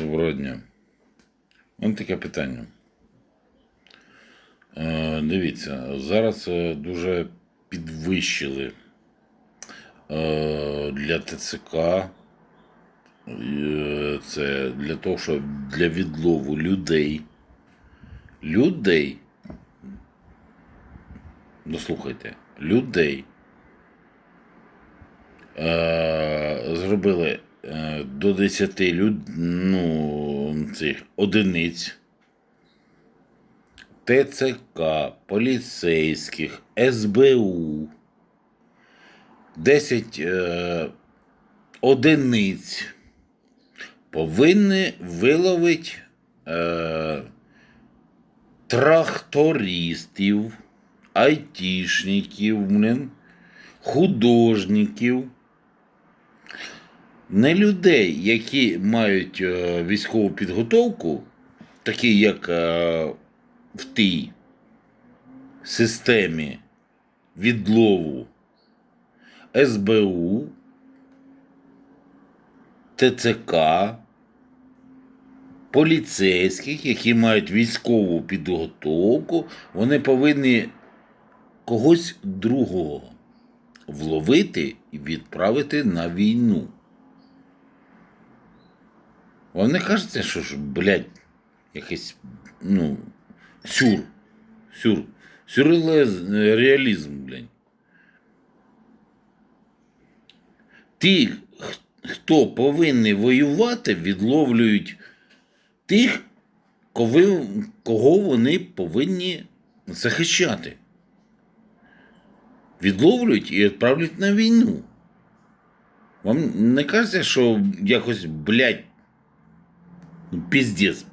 Доброго дня. Ось таке питання. Е, дивіться, зараз е, дуже підвищили е, для ТЦК. е, Це для того, що для відлову людей. Людей. Дослухайте, людей. Е, зробили до 10 люд, ну, цих одиниць. ТЦК, поліцейських, СБУ, 10 е, одиниць. Повинні виловити е, трактористів, айтішників, художників, не людей, які мають е, військову підготовку, такі як е, в тій системі відлову СБУ, ТЦК, поліцейських, які мають військову підготовку, вони повинні когось другого вловити і відправити на війну. Вам не кажеться, що ж, блядь, якийсь, ну, сюр. Сюр. Сюрреалізм, блядь. Ті, хто повинні воювати, відловлюють тих, кого, кого вони повинні захищати. Відловлюють і відправлять на війну. Вам не кажеться, що якось, блядь, піздець